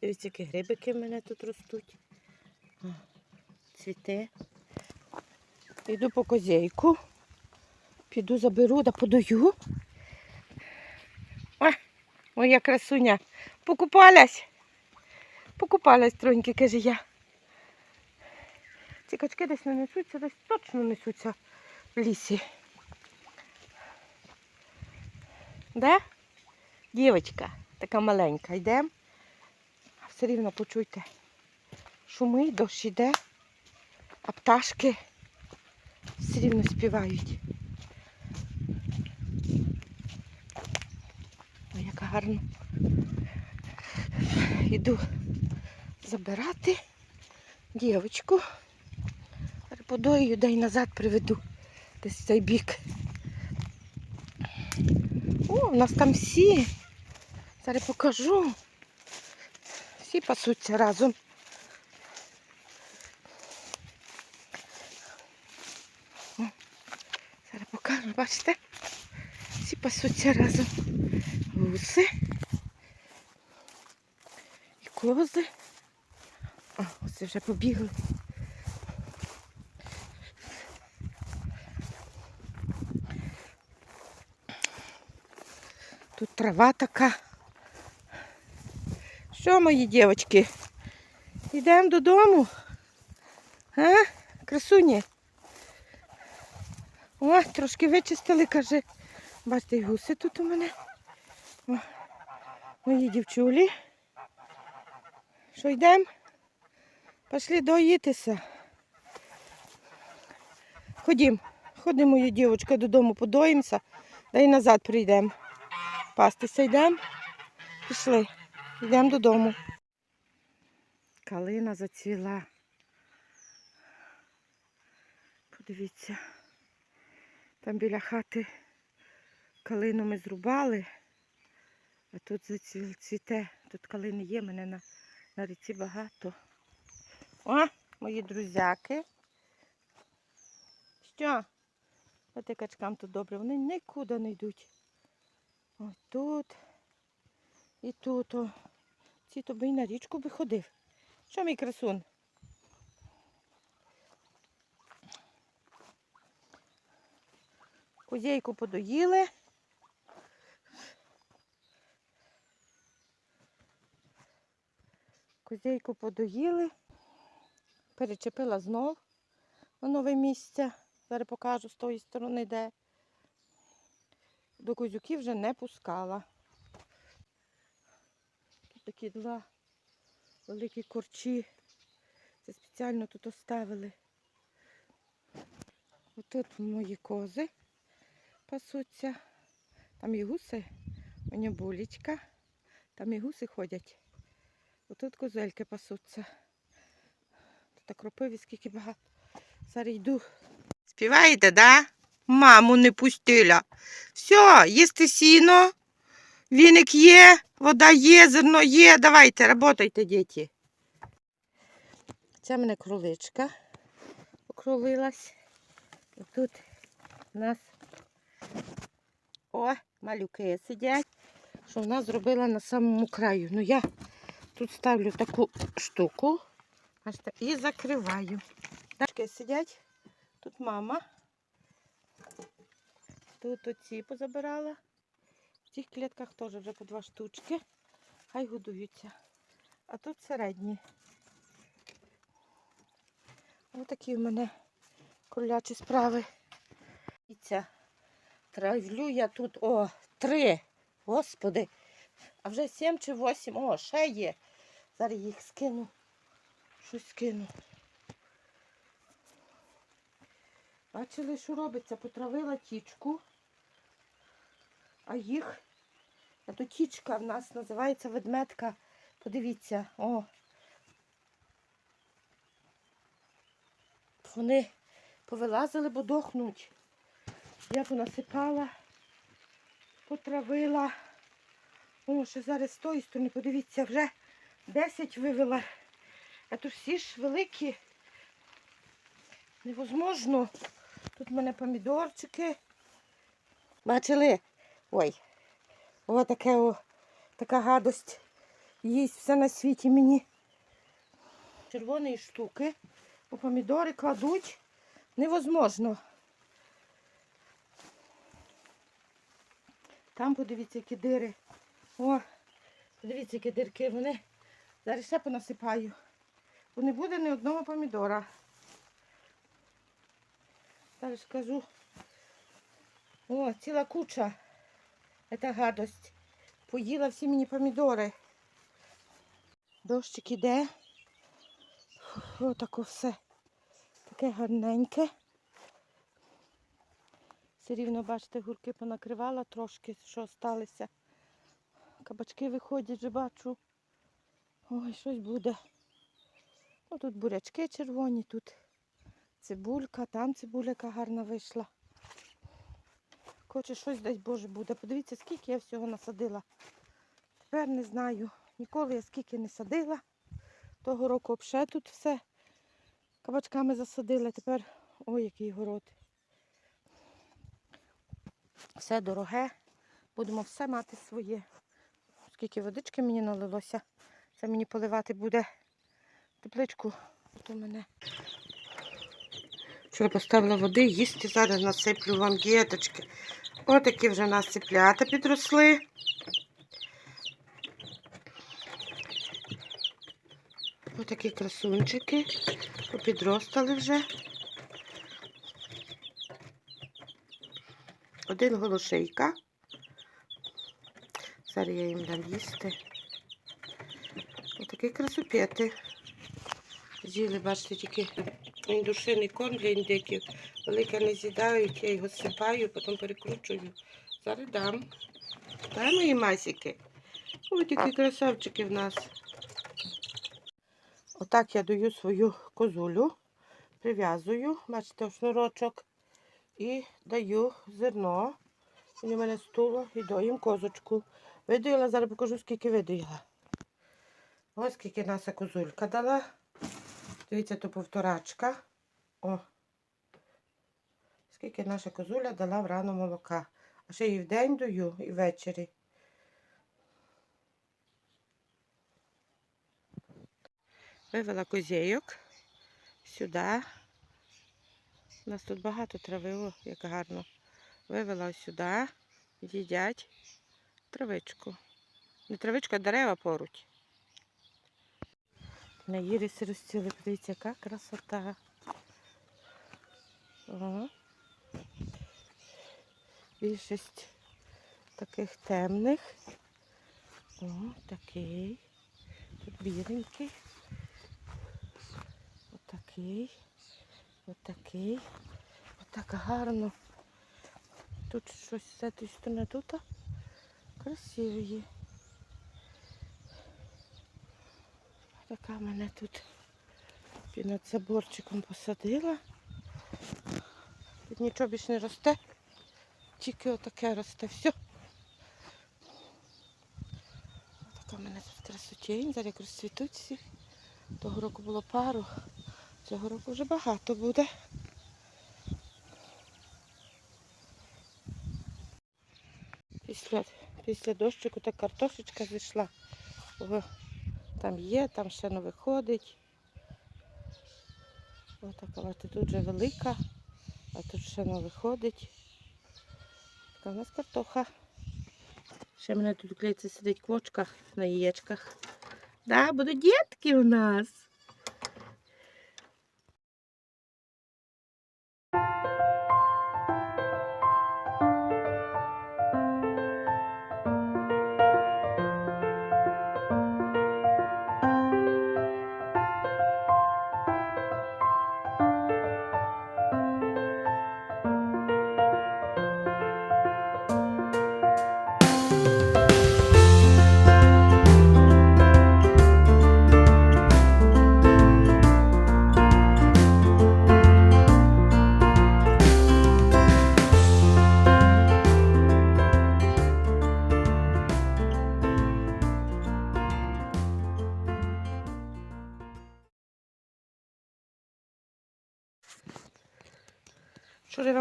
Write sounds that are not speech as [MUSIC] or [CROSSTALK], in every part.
Дивіться, які грибики в мене тут ростуть. О, Цвіте. Йду по козейку. Піду заберу да подаю. О, моя красуня. Покупалась. Покупалась троньки, каже я. Ці качки десь не несуться, десь точно несуться в лісі. Де? Дівочка, така маленька, йдемо. Все рівно почуйте. Шуми, дощ іде, а пташки все рівно співають. Ой, яка гарно. Йду забирати дівочку. Подою дай назад приведу. Десь в цей бік. О, у нас там всі. Зараз покажу. Всі пасуться разом. О, Зараз покажу, бачите? Всі пасуться разом. Гуси. І кози. А, оце вже побігли. Тут трава така. Що, мої дівчатки? Йдемо додому. А? Красуні. О, трошки вичистили, каже. Бачите, гуси тут у мене. О, мої дівчулі. Що йдемо? Пішли доїтися. Ходім. Ходимо, моя дівчинка, додому подоїмося, да й назад прийдемо. Пастися йдемо. Пішли. Йдемо додому. Калина зацвіла. Подивіться. Там біля хати калину ми зрубали, а тут цвіте. Тут калини є, мене на, на ріці багато. О, мої друзяки. Що? От качкам тут добре, вони нікуди не йдуть. Ось тут і тут. О. Ці то на річку би ходив. Що мій красун? Козейку подоїли. Козейку подоїли. Перечепила знов на нове місце. Зараз покажу з тої сторони, де до козюків вже не пускала. Такі два великі корчі. Це спеціально тут оставили. Отут мої кози пасуться. Там і гуси, у нього булечка. Там і гуси ходять. Отут козельки пасуться. Тут кропиві скільки багато. Зараз йду. Співаєте, да? Маму не пустила. Все, їсти сіно. Віник є, вода є, зерно є. Давайте, работайте, діти. Це в мене кроличка окролилась. І тут у нас о, малюки сидять, що вона зробила на самому краю. Ну я тут ставлю таку штуку і закриваю. Дачки сидять, тут мама. Тут оці позабирала. В цих клітках теж вже по два штучки. Хай годуються. А тут середні. Ось такі в мене кролячі справи. Дивіться, Травлю я тут о, три. Господи. А вже сім чи восім. О, ще є. Зараз їх скину. Щось скину. Бачили, що робиться? Потравила тічку. А їх, а то тічка в нас називається ведметка. Подивіться, о. Вони повилазили, бо дохнуть. Я понасипала, потравила. О, ще зараз з тої сторони, подивіться, вже 10 вивела. А тут всі ж великі. Невозможно. Тут в мене помідорчики. Бачили? Ой, о, таке о, така гадость їсть все на світі мені. Червоні штуки, бо помідори кладуть невозможно. Там подивіться, які дири. О, подивіться, які дирки. Вони зараз ще понасипаю. Бо не буде ні одного помідора. Зараз скажу. О, ціла куча. Це гадость. Поїла всі мені помідори. Дощик іде. Отако все. Таке гарненьке. Все рівно, бачите, гурки понакривала трошки, що залишилися. Кабачки виходять, вже бачу. Ой, щось буде. Ну, тут бурячки червоні, тут цибулька, там цибуля яка гарна вийшла. Хоче щось дасть Боже буде. Подивіться, скільки я всього насадила. Тепер не знаю. Ніколи я скільки не садила. Того року взагалі тут все кабачками засадила. Тепер ой, який город. Все дороге. Будемо все мати своє. Скільки водички мені налилося. Це мені поливати буде тепличку. От у мене. Вчора поставила води, їсти зараз насиплю вам діточки. Отакі вже у нас ціплята підросли. Отакі красунчики. Попідростали вже. Один голошейка. Зараз я їм дам їсти. Отакі красопети. З'їли, бачите, тільки індушиний корм для індиків. Велике не з'їдають, я його сипаю, потім перекручую. Зараз дам. Дай мої масики. Ось такі красавчики в нас. Отак я даю свою козулю, прив'язую, бачите, шнурочок, і даю зерно. Він у мене стуло і доїм козочку. Видоїла, зараз покажу, скільки видоїла. Ось скільки наша козулька дала. Дивіться, то повторачка. О. Скільки наша козуля дала врано молока. А ще і вдень даю, і ввечері. Вивела козейок сюди. У нас тут багато трави, о, як гарно. Вивела сюди, їдять травичку. Не травичку, а дерева поруч. На єресі розціли, подивіться, яка красота. Більшість таких темних. О, такий. Тут біленький. Отакий. Отакий. Отак гарно. Тут щось з цієї сторони тут красиво Така мене тут над заборчиком посадила. Тут нічого більше не росте. Тільки отаке росте. Все. Така мене тут красотень. Зараз як розцвітуть всі. Того року було пару. Цього року вже багато буде. Після, після дощику та картошечка зійшла. Там є, там ще не виходить. Отака бачите, тут вже велика, а тут ще не виходить. Така у нас картоха. Ще в мене тут в клейці сидить квочка на яєчках. Да, будуть дітки у нас.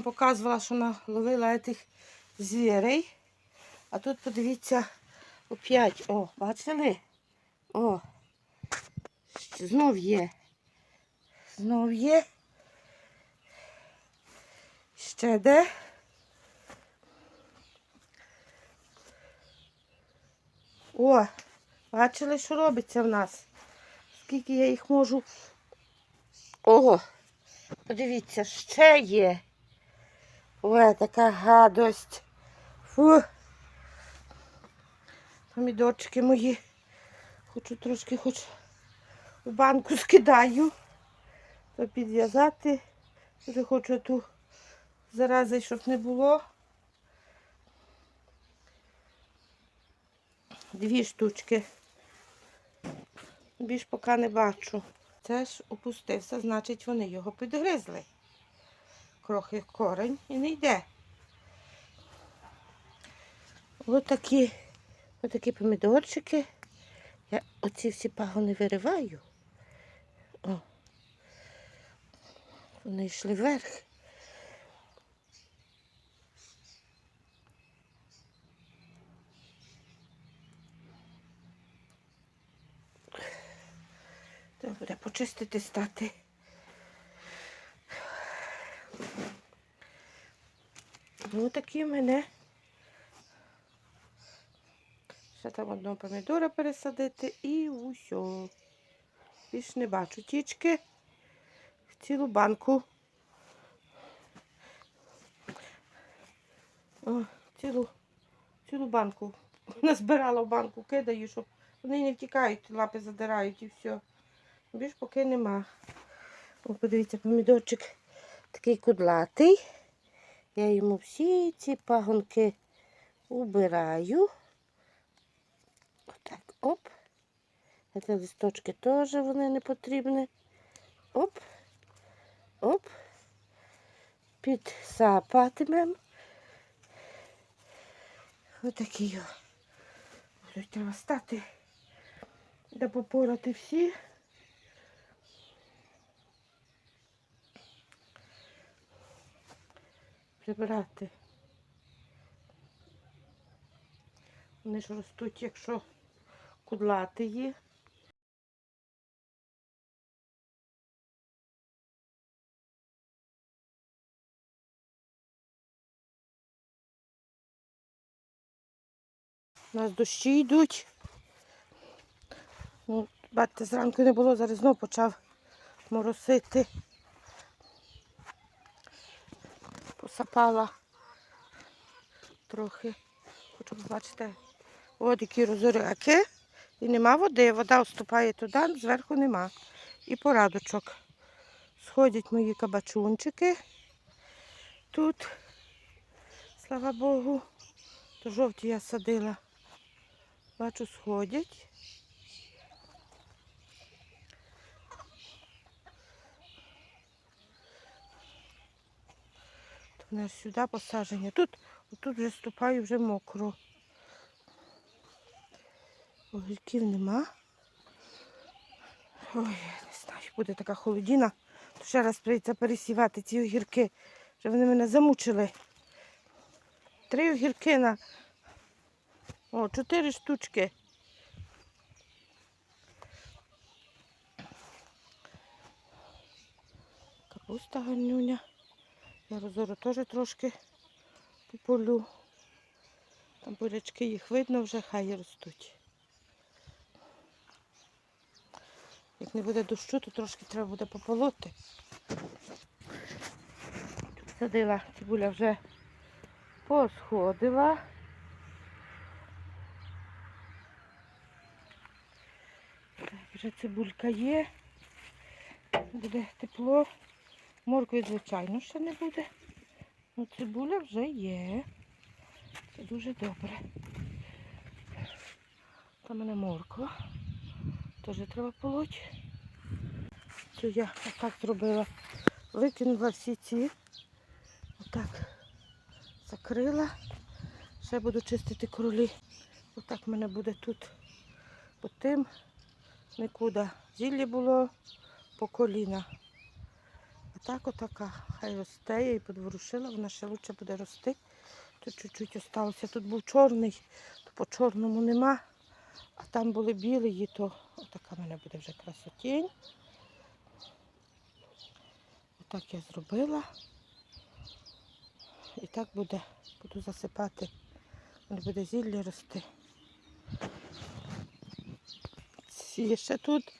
Вам показувала, що наловила цих звірей. А тут подивіться опять. О, бачили? О, знов є. Знов є. Ще де? О, бачили, що робиться в нас? Скільки я їх можу. Ого, подивіться, ще є. Ой, така гадость. Фу. Помідорчики мої. Хочу трошки хоч у банку скидаю. То підв'язати. Вже хочу ту зарази, щоб не було. Дві штучки. Більш поки не бачу. Це ж опустився, значить вони його підгризли. Крохи корень і не йде. Отакі, отакі помідорчики. Я оці всі пагони вириваю. О. Вони йшли вверх. Добре, почистити стати. Ну, такі мене. Ще там одного помідора пересадити і усьо. Більш не бачу тічки в цілу банку. О, цілу, цілу банку. [LAUGHS] Назбирала в банку, кидаю, щоб вони не втікають, лапи задирають і все. Більш поки нема. О, подивіться, помідорчик такий кудлатий. Я йому всі ці пагонки убираю. Отак, оп. Ці листочки теж вони не потрібні. Оп. Оп. Підсапатимем. Отакі його. Треба стати. Да попорати всі. Прибирати. Вони ж ростуть, якщо кудлатиї. У нас дощі йдуть. Ну, бачите, зранку не було, зараз знову почав моросити. Посапала трохи. Хочу побачити. От які розоряки. І нема води. Вода вступає туди, зверху нема. І порадочок. Сходять мої кабачунчики. Тут, слава Богу, то жовті я садила. Бачу, сходять. Вони аж сюди посаджені. Тут, тут вже ступаю, вже мокро. Огірків нема. Ой, не знаю, буде така холодіна. То ще раз прийдеться пересівати ці огірки. Вже вони мене замучили. Три огірки на. О, чотири штучки. Капуста гарнюня. Я розору теж трошки пополю. Там бурячки їх видно вже, хай ростуть. Як не буде дощу, то трошки треба буде пополоти. Садила, цибуля вже посходила. Так, вже цибулька є. Буде тепло. Моркви, звичайно, ще не буде. Ну, цибуля вже є. Це дуже добре. Там мене морква. Теж треба полоть. Цю я отак зробила. Викинула всі ці. Отак закрила. Ще буду чистити кролі. Отак в мене буде тут. По тим нікуди. Зілля було по коліна. Так отака. Хай росте, я її подворушила, вона ще краще буде рости. Тут чуть-чуть осталося. Тут був чорний, то по чорному нема. А там були білі, то отака в мене буде вже красотінь. Отак я зробила. І так буде. Буду засипати. Не буде зілля рости. Ці ще тут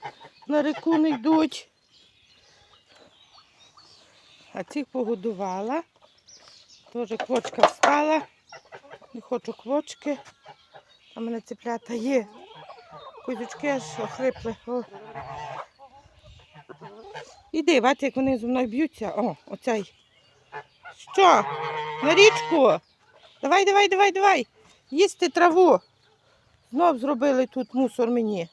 на реку не йдуть. А цих погодувала. Теж квочка встала. Не хочу квочки. А мене цеплята є. Козючки аж охрипли. О. Іди, бачите, як вони зі мною б'ються. О, оцей. Що? На річку? Давай, давай, давай, давай. Їсти траву. Знов зробили тут мусор мені.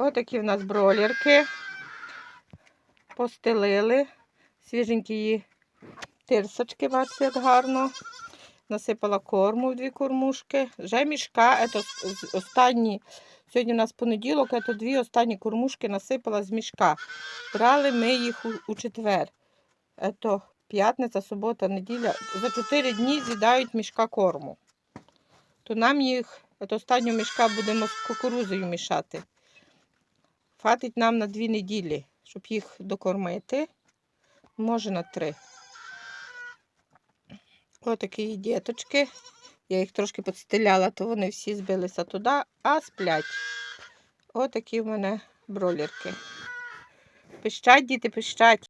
Отакі в нас бролерки. Постелили. Свіженькі її тирсочки, бачите, як гарно. Насипала корму в дві кормушки. Вже мішка, ето, останні, сьогодні у нас понеділок, ето дві останні кормушки насипала з мішка. Брали ми їх у, у четвер. Ето п'ятниця, субота, неділя. За чотири дні з'їдають мішка корму. То нам їх, ето останнього мішка будемо з кукурузою мішати. Хватить нам на дві неділі, щоб їх докормити. Може на три. Отакі діточки. Я їх трошки підстеляла, то вони всі збилися туди, а сплять. Отакі в мене бролерки. Пищать, діти, пищать.